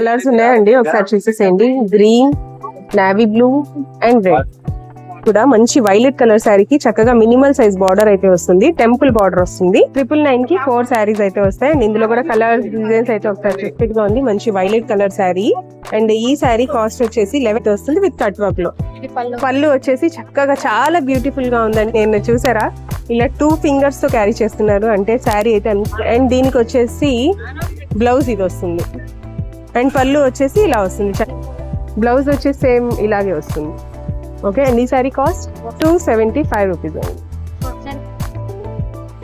Colours ఉన్నాయండి. ఒకసారి చూసేసేయండి. Green navy blue and red కూడా మంచి వైలెట్ కలర్ శారీకి చక్కగా మినిమల్ సైజ్ బార్డర్ అయితే వస్తుంది. టెంపుల్ బార్డర్ వస్తుంది. ట్రిపుల్ నైన్కి ఫోర్ శారీస్ అయితే వస్తాయి. అండ్ ఇందులో కూడా కలర్ డిజైన్స్ అయితే ఒకసారి చూస్తే గా ఉంది. మంచి వైలెట్ కలర్ శారీ అండ్ ఈ శారీ కాస్ట్ వచ్చేసి లెవెన్ వస్తుంది విత్ కట్ వర్క్లో. పళ్ళు. వచ్చేసి చక్కగా చాలా బ్యూటిఫుల్గా ఉందండి. నేను చూసారా? ఇలా టూ ఫింగర్స్తో క్యారీ చేస్తున్నారు. అంటే శారీ అయితే అండ్ దీనికి వచ్చేసి బ్లౌజ్ ఇది వస్తుంది. అండ్ పళ్ళు వచ్చేసి ఇలా వస్తుంది. బ్లౌజ్ వచ్చేసి సేమ్ ఇలాగే వస్తుంది. ఓకే అండ్ ఈ sari cost two seventy five rupees అండి.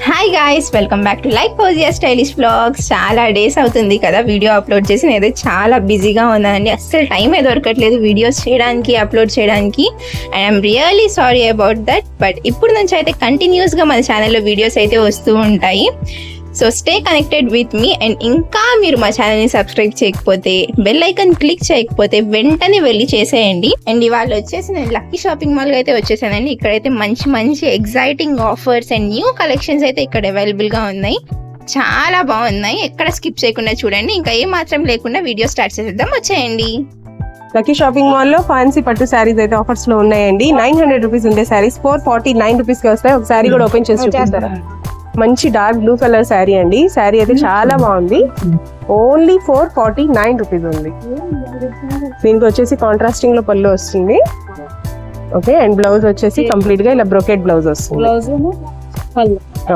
Hi guys welcome back to like పోజియా stylish blogs చాలా డేస్ అవుతుంది కదా వీడియో అప్లోడ్ చేసి నేనైతే చాలా బిజీగా ఉన్నానండి. అస్సలు టైమే దొరకట్లేదు వీడియోస్ చేయడానికి అప్లోడ్ చేయడానికి. And I'm really sorry about that but ఇప్పుడు నుంచి అయితే కంటిన్యూస్గా మన ఛానల్లో వీడియోస్ అయితే వస్తూ ఉంటాయి. So stay connected with me and ఇంకా మీరు మా ఛానల్ని సబ్స్క్రైబ్ చేయకపోతే బెల్ ఐకన్ క్లిక్ చేయకపోతే వెంటనే వెళ్ళి చేసేయండి. అండ్ ఇవాళ వచ్చేసి నేను లక్కీ షాపింగ్ మాల్ అయితే వచ్చేసానండి. ఇక్కడైతే మంచి మంచి exciting offers and new collections అయితే ఇక్కడ అవైలబుల్గా ఉన్నాయి. చాలా బాగున్నాయి. ఎక్కడ స్కిప్ చేయకుండా చూడండి. ఇంకా ఏ మాత్రం లేకుండా వీడియో స్టార్ట్ చేసేద్దాం. వచ్చేయండి. లక్కీ షాపింగ్ మాల్లో ఫ్యాన్సీ పట్టు శారీస్ అయితే ఆఫర్స్లో ఉన్నాయండి. నైన్ హండ్రెడ్ రూపీస్ ఉండే శారీస్ ఫోర్ ఫార్టీ నైన్ రూపీస్కి వస్తాయి. ఒక శారీ కూడా ఓపెన్ చేసి చూపిస్తారా మంచి డార్క్ బ్లూ కలర్ శారీ అండి. శారీ అయితే చాలా బాగుంది. Only four forty nine rupees ఉంది. దీనికి వచ్చేసి కాంట్రాస్టింగ్లో పళ్ళు వస్తుంది. ఓకే అండ్ బ్లౌజ్ వచ్చేసి కంప్లీట్గా ఇలా బ్రొకెట్ బ్లౌజ్ వస్తుంది.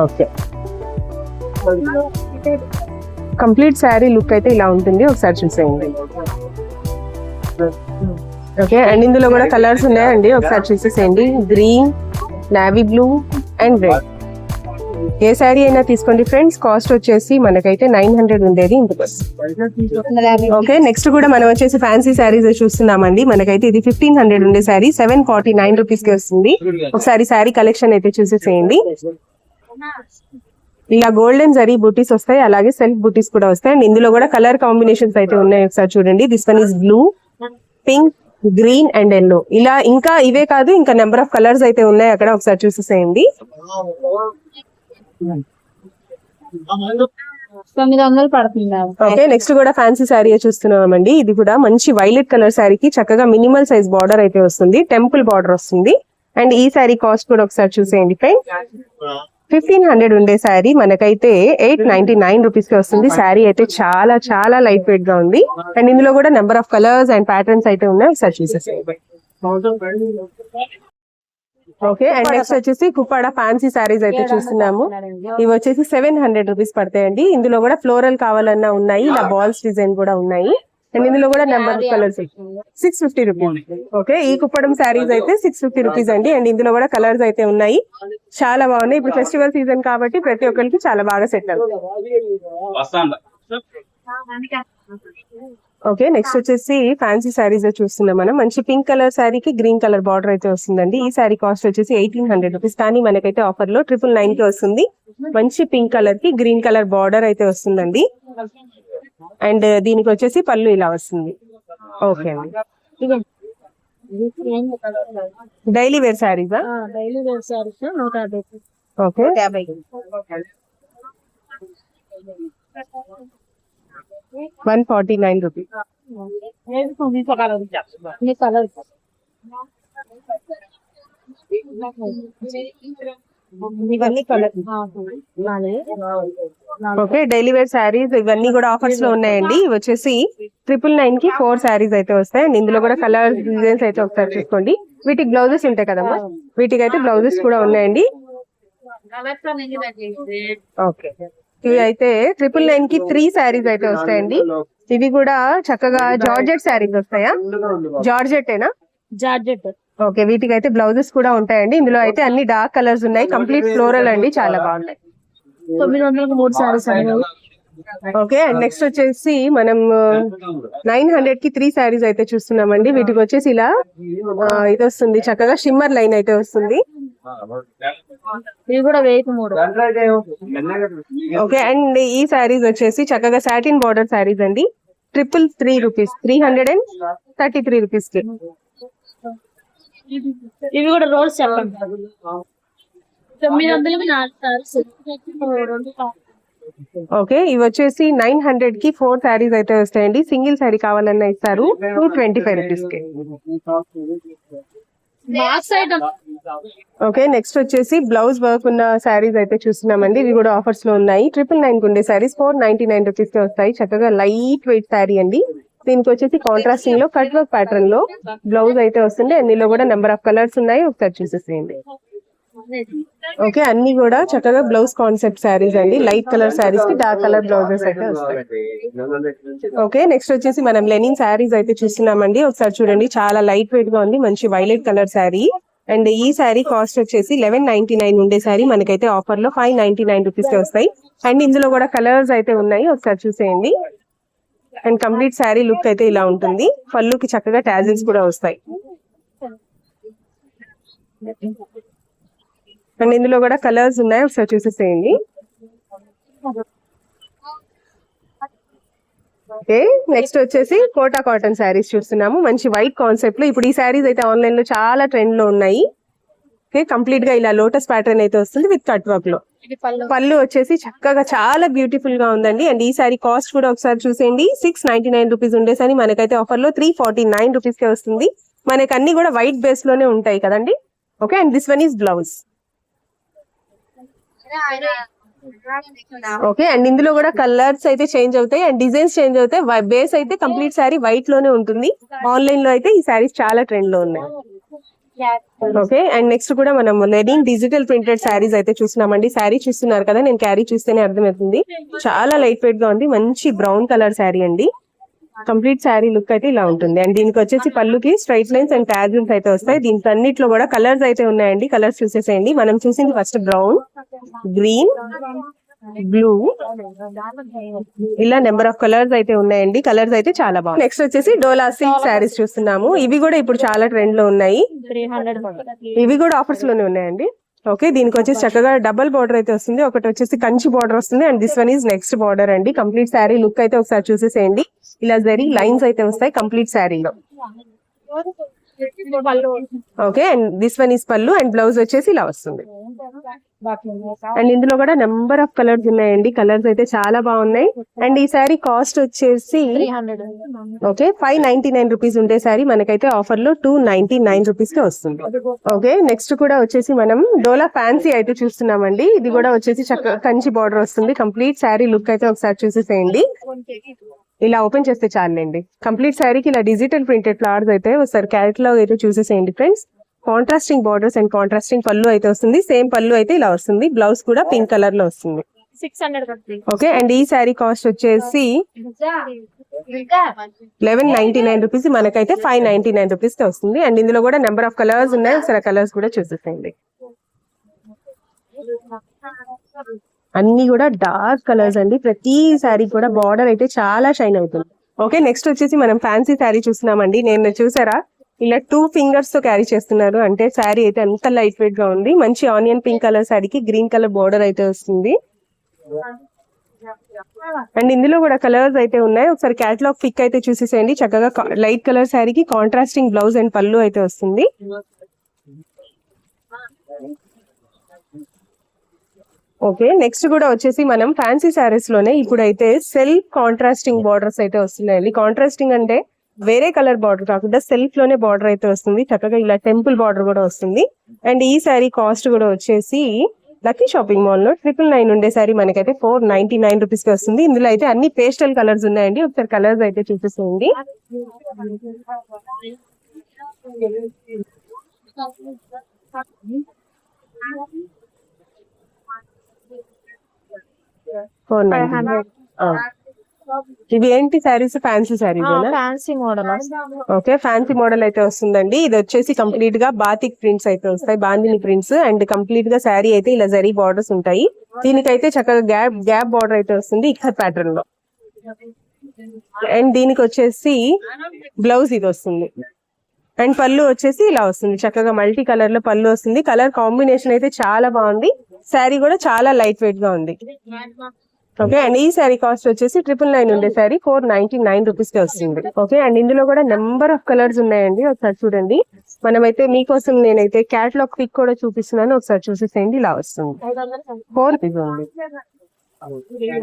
ఓకే కంప్లీట్ శారీ లుక్ అయితే ఇలా ఉంటుంది. ఒకసారి చూసేయండి. ఓకే అండ్ ఇందులో కూడా కలర్స్ ఉన్నాయండి. ఒకసారి చూసేసేయండి. Green navy blue and red ఏ శారీ అయినా తీసుకోండి ఫ్రెండ్స్. కాస్ట్ వచ్చేసి మనకైతే నైన్ హండ్రెడ్ ఉండేది ఇంటికి ఓకే నెక్స్ట్ కూడా మనం వచ్చేసి ఫ్యాన్సీ శారీస్ చూస్తున్నామండి. మనకైతే ఇది ఫిఫ్టీన్ హండ్రెడ్ ఉండే శారీ. సెవెన్ ఫార్టీ నైన్ రూపీస్కి వస్తుంది. ఒకసారి శారీ కలెక్షన్ అయితే చూసేసేయండి ఇలా గోల్డెన్ జరీ బూటీస్ వస్తాయి అలాగే సెల్ఫ్ బూటీస్ కూడా వస్తాయి. అండ్ ఇందులో కూడా కలర్ కాంబినేషన్స్ అయితే ఉన్నాయి ఒకసారి చూడండి. This one is blue pink green and yellow ఇలా ఇంకా ఇవే కాదు ఇంకా నెంబర్ ఆఫ్ కలర్స్ అయితే ఉన్నాయి. అక్కడ ఒకసారి చూసేసేయండి తొమ్మిది వందలు పడుతుంది ఓకే నెక్స్ట్ కూడా ఫ్యాన్సీ శారీ చూస్తున్నామండి. ఇది కూడా మంచి వైలెట్ కలర్ శారీకి చక్కగా మినిమల్ సైజ్ బార్డర్ అయితే వస్తుంది. టెంపుల్ బార్డర్ వస్తుంది. అండ్ ఈ శారీ కాస్ట్ కూడా ఒకసారి చూసేయండి ఫ్రెండ్ ఫిఫ్టీన్ హండ్రెడ్ ఉండే శారీ మనకైతే ఎయిట్ నైన్టీ నైన్ రూపీస్కి వస్తుంది. శారీ అయితే చాలా చాలా లైట్ వెయిట్గా ఉంది. అండ్ ఇందులో కూడా number of colours and patterns అయితే ఉన్నాయి. ఒకసారి చూసేసేయండి. ఓకే అండ్ నెక్స్ట్ వచ్చేసి కుప్పాడ ఫ్యాన్సీ శారీస్ అయితే చూస్తున్నాము. ఇవి వచ్చేసి సెవెన్ హండ్రెడ్ రూపీస్ పడతాయండి ఇందులో కూడా ఫ్లోరల్ కావాలన్నా ఉన్నాయి. ఇలా బాల్స్ డిజైన్ కూడా ఉన్నాయి. అండ్ ఇందులో కూడా number colours six fifty rupees okay ఈ కుప్పడం శారీస్ అయితే సిక్స్ ఫిఫ్టీ రూపీస్ అండి. అండ్ ఇందులో కూడా కలర్స్ అయితే ఉన్నాయి. చాలా బాగున్నాయి. ఇప్పుడు ఫెస్టివల్ సీజన్ కాబట్టి ప్రతి ఒక్కరికి చాలా బాగా సెట్ అవుతుంది ఓకే నెక్స్ట్ వచ్చేసి ఫ్యాన్సీ శారీస్ చూస్తున్నాం మనం. మంచి పింక్ కలర్ శారీకి గ్రీన్ కలర్ బార్డర్ అయితే వస్తుందండి. ఈ శారీ కాస్ట్ వచ్చేసి ఎయిటీన్ హండ్రెడ్ రూపీస్ కానీ మనకైతే ఆఫర్లో ట్రిపుల్ నైన్కి వస్తుంది. మంచి పింక్ కలర్కి గ్రీన్ కలర్ బార్డర్ అయితే వస్తుందండి. అండ్ దీనికి వచ్చేసి పళ్ళు ఇలా వస్తుంది. ఓకే అండి. డైలీ వేర్ శారీసా డైలీ వేసారు నూట యాభై. Okay. One forty nine rupees ఈ కలర్ ఇవన్నీ colour. Okay daily wear saris ఇవన్నీ కూడా ఆఫర్స్లో ఉన్నాయండి. వచ్చేసి ట్రిపుల్ నైన్కి ఫోర్ శారీస్ అయితే వస్తాయి. అండ్ ఇందులో కూడా కలర్ డిజైన్స్ అయితే ఒకసారి చూసుకోండి. వీటికి బ్లౌజెస్ ఉంటాయి కదమ్మా? వీటికి అయితే బ్లౌజెస్ కూడా ఉన్నాయండి. ఓకే. ఇవి అయితే ట్రిపుల్ నైన్కి త్రీ శారీస్ అయితే వస్తాయండి. ఇవి కూడా చక్కగా జార్జెట్ శారీస్ వస్తాయా? జార్జెట్టేనా? జార్జెట్. ఓకే వీటికి అయితే బ్లౌజెస్ కూడా ఉంటాయండి. ఇందులో అయితే అన్ని డార్క్ కలర్స్ ఉన్నాయి. కంప్లీట్ ఫ్లోరల్ అండి చాలా బాగున్నాయి. తొమ్మిది వందలకు మూడు సారీస్ అండి. ఓకే అండ్ నెక్స్ట్ వచ్చేసి మనం నైన్ హండ్రెడ్కి త్రీ శారీస్ అయితే చూస్తున్నామండి. వీటికి వచ్చేసి ఇలా ఆ, ఇది వస్తుంది. చక్కగా షిమ్మర్ లైన్ అయితే వస్తుంది. ఓకే అండ్ ఈ శారీస్ వచ్చేసి చక్కగా సాటిన్ బార్డర్ శారీస్ అండి. Triple three rupees three hundred and thirty three రూపీస్కి. ఇవి కూడా రోల్స్ చెప్పండి. తొమ్మిది వందలకి నాలుగు సారీస్ ఓకే ఇవి వచ్చేసి నైన్ హండ్రెడ్కి ఫోర్ శారీస్ అయితే వస్తాయండి. సింగిల్ శారీ కావాలన్నా ఇస్తారు. టూ ట్వంటీ ఫైవ్ రూపీస్కి ఓకే నెక్స్ట్ వచ్చేసి బ్లౌజ్ వర్క్ ఉన్న శారీస్ అయితే చూస్తున్నామండి. ఇవి కూడా ఆఫర్స్లో ఉన్నాయి. ట్రిపుల్ నైన్కు ఉండే శారీస్ ఫోర్ నైన్టీ నైన్ రూపీస్కి వస్తాయి. చక్కగా లైట్ వెయిట్ శారీ అండి. దీనికి వచ్చేసి కాంట్రాస్టింగ్లో కట్ వర్క్ ప్యాటర్న్లో బ్లౌజ్ అయితే వస్తుంది. అన్నిలో కూడా నెంబర్ ఆఫ్ కలర్స్ ఉన్నాయి. ఒకసారి చూసేసేయండి. ఓకే అన్ని కూడా చక్కగా బ్లౌజ్ కాన్సెప్ట్ శారీస్ అండి. లైట్ కలర్ శారీస్కి డార్క్ కలర్ బ్లౌజెస్ అయితే వస్తాయి. ఓకే నెక్స్ట్ వచ్చేసి మనం లెనిన్ శారీస్ అయితే చూస్తున్నామండి. ఒకసారి చూడండి చాలా లైట్ వెయిట్గా ఉంది మంచి వైలెట్ కలర్ శారీ. అండ్ ఈ శారీ కాస్ట్ వచ్చేసి లెవెన్ నైన్టీ నైన్ ఉండే శారీ మనకైతే ఆఫర్లో ఫైవ్ నైన్టీ నైన్ రూపీస్ వస్తాయి. అండ్ ఇందులో కూడా కలర్స్ అయితే ఉన్నాయి ఒకసారి చూసేయండి. అండ్ కంప్లీట్ శారీ లుక్ అయితే ఇలా ఉంటుంది. పళ్ళుకి చక్కగా టాజిల్స్ కూడా వస్తాయి. అండ్ ఇందులో కూడా కలర్స్ ఉన్నాయి. ఒకసారి చూసేసేయండి. ఓకే నెక్స్ట్ వచ్చేసి కోటా కాటన్ శారీస్ చూస్తున్నాము. మంచి వైట్ కాన్సెప్ట్లో ఇప్పుడు ఈ శారీస్ అయితే ఆన్లైన్లో చాలా ట్రెండ్లో ఉన్నాయి. ఓకే కంప్లీట్గా ఇలా లోటస్ ప్యాటర్న్ అయితే వస్తుంది విత్ కట్ వర్క్లో. పళ్ళు. వచ్చేసి చక్కగా చాలా బ్యూటిఫుల్గా ఉందండి. అండ్ ఈ సారీ కాస్ట్ కూడా ఒకసారి చూసేయండి. సిక్స్ నైన్టీ నైన్ రూపీస్ ఉండేసరి మనకైతే ఆఫర్లో త్రీ ఫార్టీ నైన్ రూపీస్ కే వస్తుంది. మనకి అన్ని కూడా వైట్ బేస్లోనే ఉంటాయి కదండి. Okay and this one is blouse okay and ఇందులో కూడా కలర్స్ అయితే చేంజ్ అవుతాయి అండ్ డిజైన్స్ చేంజ్ అవుతాయి. బేస్ అయితే కంప్లీట్ సారీ వైట్లోనే ఉంటుంది. ఆన్లైన్లో అయితే ఈ సారీస్ చాలా ట్రెండ్లో ఉన్నాయి ఓకే అండ్ నెక్స్ట్ కూడా మనం లెనిన్ డిజిటల్ ప్రింటెడ్ శారీస్ అయితే చూస్తున్నామండి. శారీ చూస్తున్నారు కదా నేను క్యారీ చూస్తేనే అర్థమవుతుంది. చాలా లైట్ వెయిట్గా ఉంది. మంచి బ్రౌన్ కలర్ శారీ అండి. కంప్లీట్ శారీ లుక్ అయితే ఇలా ఉంటుంది. అండ్ దీనికి వచ్చేసి పళ్ళుకి స్ట్రైట్ లైన్స్ అండ్ ట్యాజిల్స్ అయితే వస్తాయి. దీనికి అన్నిట్లో కూడా కలర్స్ అయితే ఉన్నాయండి. కలర్స్ చూసేసేయండి. మనం చూసింది ఫస్ట్ బ్రౌన్ గ్రీన్ బ్లూ. ఇలా నెంబర్ ఆఫ్ కలర్స్ అయితే ఉన్నాయండి. కలర్స్ అయితే చాలా బాగుంది నెక్స్ట్ వచ్చేసి డోలా సిల్క్ శారీస్ చూస్తున్నాము. ఇవి కూడా ఇప్పుడు చాలా ట్రెండ్లో ఉన్నాయి. ఇవి కూడా ఆఫర్స్లోనే ఉన్నాయండి. ఓకే దీనికి వచ్చేసి చక్కగా డబల్ బార్డర్ అయితే వస్తుంది. ఒకటి వచ్చేసి కంచి బార్డర్ వస్తుంది and this one is next border అండి. కంప్లీట్ శారీ లుక్ అయితే ఒకసారి చూసేసేయండి. ఇలా జరీ లైన్స్ అయితే వస్తాయి కంప్లీట్ శారీలో okay and this one is పళ్ళు అండ్ బ్లౌజ్ వచ్చేసి ఇలా వస్తుంది. అండ్ ఇందులో కూడా నెంబర్ ఆఫ్ కలర్స్ ఉన్నాయండి. కలర్స్ అయితే చాలా బాగున్నాయి. అండ్ ఈ శారీ కాస్ట్ వచ్చేసి okay five ninety nine rupees ఉండే సారీ మనకైతే ఆఫర్లో టూ నైన్టీ నైన్ రూపీస్కి వస్తుంది. ఓకే నెక్స్ట్ కూడా వచ్చేసి మనం డోలా ఫ్యాన్సీ అయితే చూస్తున్నామండి. ఇది కూడా వచ్చేసి చక్క కంచి బార్డర్ వస్తుంది. కంప్లీట్ శారీ లుక్ అయితే ఒకసారి చూసేసేయండి. ఇలా ఓపెన్ చేస్తే చాలండి. కంప్లీట్ శారీకి ఇలా డిజిటల్ ప్రింటెడ్ ఫ్లవర్స్ అయితే ఒకసారి క్యారెట్లాగ్ అయితే చూసేసేయండి friends. Contrasting borders and contrasting పళ్ళు అయితే వస్తుంది. సేమ్ పళ్ళు అయితే ఇలా వస్తుంది. బ్లౌజ్ కూడా పింక్ కలర్లో వస్తుంది. సిక్స్ హండ్రెడ్ కట్టి ఓకే అండ్ ఈ శారీ కాస్ట్ వచ్చేసి లెవెన్ నైన్టీ నైన్ రూపీస్ మనకైతే ఫైవ్ నైన్టీ నైన్ రూపీస్కి వస్తుంది. అండ్ ఇందులో కూడా నెంబర్ ఆఫ్ కలర్స్ ఉన్నాయి. ఒకసారి కలర్స్ కూడా చూసేసేయండి. అన్ని కూడా డార్క్ కలర్స్ అండి. ప్రతి శారీ కూడా బార్డర్ అయితే చాలా షైన్ అవుతుంది. ఓకే నెక్స్ట్ వచ్చేసి మనం ఫ్యాన్సీ శారీ చూస్తున్నామండి. నేను చూసారా? ఇలా టూ ఫింగర్స్తో క్యారీ చేస్తున్నారు. అంటే శారీ అయితే అంత లైట్ వెయిట్గా ఉంది. మంచి ఆనియన్ పింక్ కలర్ శారీకి గ్రీన్ కలర్ బార్డర్ అయితే వస్తుంది. అండ్ ఇందులో కూడా కలర్స్ అయితే ఉన్నాయి. ఒకసారి క్యాటలాగ్ పిక్ అయితే చూసేసేయండి. చక్కగా లైట్ కలర్ శారీకి కాంట్రాస్టింగ్ బ్లౌజ్ అండ్ పళ్ళు అయితే వస్తుంది. ఓకే నెక్స్ట్ కూడా వచ్చేసి మనం ఫ్యాన్సీ శారీస్లోనే ఇప్పుడైతే సెల్ఫ్ కాంట్రాస్టింగ్ బార్డర్స్ అయితే వస్తున్నాయండి. కాంట్రాస్టింగ్ అంటే వేరే కలర్ బార్డర్ కాకుండా సెల్ఫ్లోనే బార్డర్ అయితే వస్తుంది. చక్కగా ఇలా టెంపుల్ బార్డర్ కూడా వస్తుంది. అండ్ ఈ శారీ కాస్ట్ కూడా వచ్చేసి లక్కీ షాపింగ్ మాల్లో ట్రిపుల్ నైన్ ఉండే సారీ మనకైతే ఫోర్ నైన్టీ నైన్ రూపీస్కి వస్తుంది. ఇందులో అయితే అన్ని పేస్టల్ కలర్స్ ఉన్నాయండి. ఒకసారి కలర్స్ అయితే చూపిస్తుంది. Four hundred. ఇవి ఏంటి saris fancy saris fancy model okay fancy model అయితే వస్తుందండి. ఇది వచ్చేసి కంప్లీట్గా బాతిక్ ప్రింట్స్ అయితే వస్తాయి. బాందిని ప్రింట్స్ అండ్ కంప్లీట్గా శారీ అయితే ఇలా జరీ బార్డర్స్ ఉంటాయి. దీనికైతే చక్కగా గ్యాప్ గ్యాప్ బార్డర్ అయితే వస్తుంది ఇక్కత్ ప్యాటర్న్లో. అండ్ దీనికి వచ్చేసి బ్లౌజ్ ఇది వస్తుంది. అండ్ పళ్ళు వచ్చేసి ఇలా వస్తుంది. చక్కగా మల్టీ కలర్లో పళ్ళు వస్తుంది. కలర్ కాంబినేషన్ అయితే చాలా బాగుంది. శారీ కూడా చాలా లైట్ వెయిట్గా ఉంది. ఓకే అండ్ ఈ శారీ కాస్ట్ వచ్చేసి ట్రిపుల్ నైన్ ఉండే శారీ ఫోర్ నైన్టీ నైన్ రూపీస్కి వస్తుంది. ఓకే అండ్ ఇందులో కూడా నెంబర్ ఆఫ్ కలర్స్ ఉన్నాయండి. ఒకసారి చూడండి. మనమైతే మీకోసం నేనైతే క్యాటలాగ్ పిక్ కూడా చూపిస్తున్నాను. ఒకసారి చూసేసేయండి ఇలా వస్తుంది. ఫోర్ ఉంది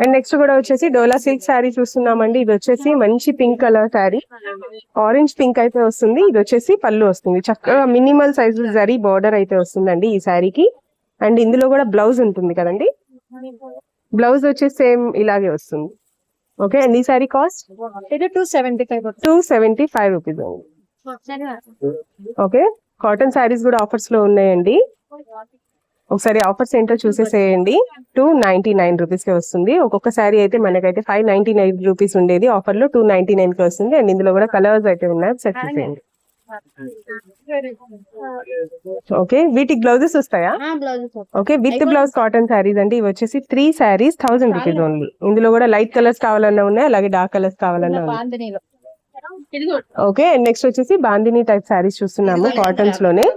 అండ్ నెక్స్ట్ కూడా వచ్చేసి డోలా సిల్క్ శారీ చూస్తున్నామండి. ఇది వచ్చేసి మంచి pink colour sari orange pink అయితే వస్తుంది. ఇది వచ్చేసి పళ్ళు వస్తుంది. చక్కగా మినిమల్ సైజు జరీ బార్డర్ అయితే వస్తుందండి ఈ శారీకి అండ్ ఇందులో కూడా బ్లౌజ్ ఉంటుంది కదండి. బ్లౌజ్ వచ్చేసి సేమ్ ఇలాగే వస్తుంది. ఓకే అండ్ ఈ శారీ కాస్ట్? ఇది two seventy five two seventy five rupees అండి. ఓకే కాటన్ శారీస్ కూడా ఆఫర్స్లో ఉన్నాయండి. ఒకసారి ఆఫర్స్ ఏంటో చూసేసేయండి. టూ నైన్టీ నైన్ రూపీస్కి వస్తుంది. ఒక్కొక్క శారీ అయితే మనకైతే ఫైవ్ నైన్టీ నైన్ రూపీస్ ఉండేది. ఆఫర్లో టూ నైన్టీ నైన్కి వస్తుంది. అండ్ ఇందులో కూడా కలర్స్ అయితే ఉన్నాయి. సెట్ చేసేయండి. ఓకే వీటికి బ్లౌజెస్ వస్తాయా? Okay with blouse cotton saris అండి ఇవి వచ్చేసి three saris thousand rupees only. ఇందులో కూడా లైట్ కలర్స్ కావాలన్నా ఉన్నాయి అలాగే డార్క్ కలర్స్ కావాలన్నా ఉన్నాయి. ఓకే నెక్స్ట్ వచ్చేసి బాందిని టైప్ శారీస్ చూస్తున్నాము కాటన్స్లోనే.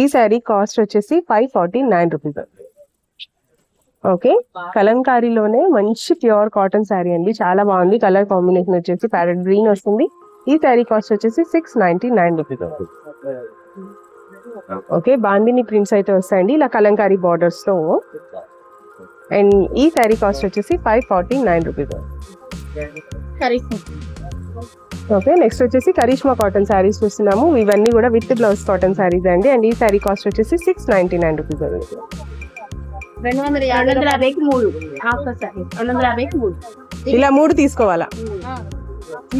ఈ శారీ కాస్ట్ వచ్చేసి five forty nine rupees okay కలంకారీలోనే మంచి ప్యూర్ కాటన్ శారీ అండి. చాలా బాగుంది. కలర్ కాంబినేషన్ వచ్చేసి ప్యారెట్ గ్రీన్ వస్తుంది. ఈ శారీ కాస్ట్ వచ్చేసి six ninety nine rupees. Okay bandhani prints అయితే వస్తాయండి. ఇలా కలంకారీ బార్డర్స్తో అండ్ ఈ శారీ కాస్ట్ వచ్చేసి five forty nine rupees. Okay next వచ్చేసి కరిష్మా కాటన్ శారీస్ చూస్తున్నాము. ఇవన్నీ కూడా విత్ బ్లౌజ్ కాటన్ శారీస్ అండి. అండ్ ఈ శారీ కాస్ట్ వచ్చేసి సిక్స్ నైన్టీ నైన్ రూపీస్. రెండు వందల మూడు. ఇలా మూడు తీసుకోవాలా?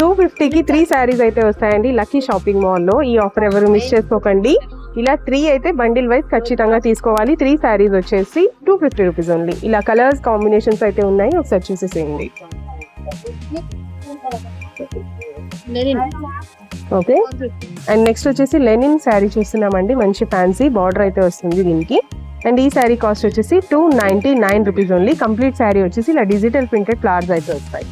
టూ ఫిఫ్టీకి త్రీ శారీస్ అయితే వస్తాయండి లక్కీ షాపింగ్ మాల్లో. ఈ ఆఫర్ ఎవరు మిస్ చేసుకోకండి. ఇలా త్రీ అయితే బండిల్ వైజ్ ఖచ్చితంగా తీసుకోవాలి. త్రీ శారీస్ వచ్చేసి టూ ఫిఫ్టీ రూపీస్ ఓన్లీ ఇలా కలర్స్ కాంబినేషన్స్ అయితే ఉన్నాయి ఒకసారి చూసేసేయండి. ఓకే అండ్ నెక్స్ట్ వచ్చేసి లెనిన్ శారీ చూస్తున్నామండి. మంచి ఫ్యాన్సీ బార్డర్ అయితే వస్తుంది దీనికి. అండ్ ఈ శారీ కాస్ట్ వచ్చేసి two ninety nine rupees only complete sari వచ్చేసి ఇలా డిజిటల్ ప్రింటెడ్ ఫ్లవర్స్ అయితే వస్తాయి.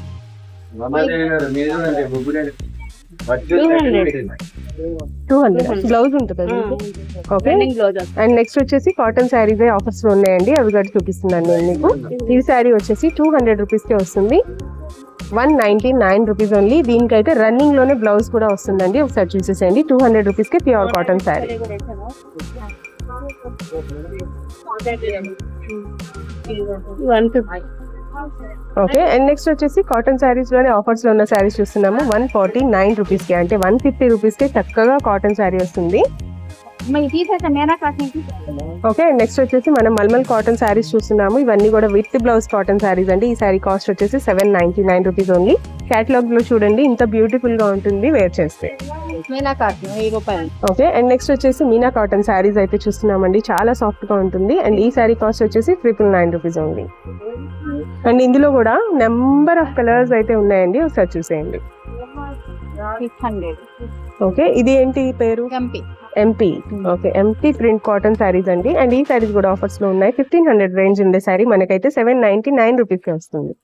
టూ హండ్రెడ్ బ్లౌజ్ ఉంటుంది ఓకే అండ్ నెక్స్ట్ వచ్చేసి కాటన్ శారీస్ ఆఫర్స్లో ఉన్నాయండి. అవి కూడా చూపిస్తున్నాను నేను మీకు. ఈ శారీ వచ్చేసి టూ హండ్రెడ్ రూపీస్కి వస్తుంది. One ninety nine rupees only దీనికైతే రన్నింగ్లోనే బ్లౌజ్ కూడా వస్తుందండి. ఒకసారి చూసేసేయండి. టూ హండ్రెడ్ రూపీస్కి pure cotton sari okay and next వచ్చేసి కాటన్ శారీస్లోనే ఆఫర్స్లో ఉన్న శారీస్ చూస్తున్నాము. వన్ ఫార్టీ నైన్ రూపీస్కి అంటే వన్ ఫిఫ్టీ రూపీస్కి చక్కగా కాటన్ శారీ వస్తుంది. ఓకే నెక్స్ట్ వచ్చేసి మనం మల్మల్ కాటన్ శారీస్ చూస్తున్నాము. ఇవన్నీ కూడా విత్ బ్లౌజ్ కాటన్ శారీస్ అండి. ఈ శారీ కాస్ట్ వచ్చేసి seven ninety nine rupees only కేటలాగ్లో చూడండి ఇంత బ్యూటిఫుల్గా ఉంటుంది వేర్ చేస్తే. ఓకే అండ్ నెక్స్ట్ వచ్చేసి మీనా కాటన్ శారీస్ అయితే చూస్తున్నామండి. చాలా సాఫ్ట్గా ఉంటుంది. అండ్ ఈ శారీ కాస్ట్ వచ్చేసి triple nine rupees only and ఇందులో కూడా నెంబర్ ఆఫ్ కలర్స్ అయితే ఉన్నాయండి. ఒకసారి చూసేయండి. ఓకే ఇది ఏంటి పేరు? MP okay MP print cotton saris అండి. అండ్ ఈ శారీస్ కూడా ఆఫర్స్లో ఉన్నాయి. ఫిఫ్టీన్ హండ్రెడ్ రేంజ్ ఉండే శారీ మనకైతే సెవెన్ నైన్టీ నైన్ రూపీస్కి వస్తుంది.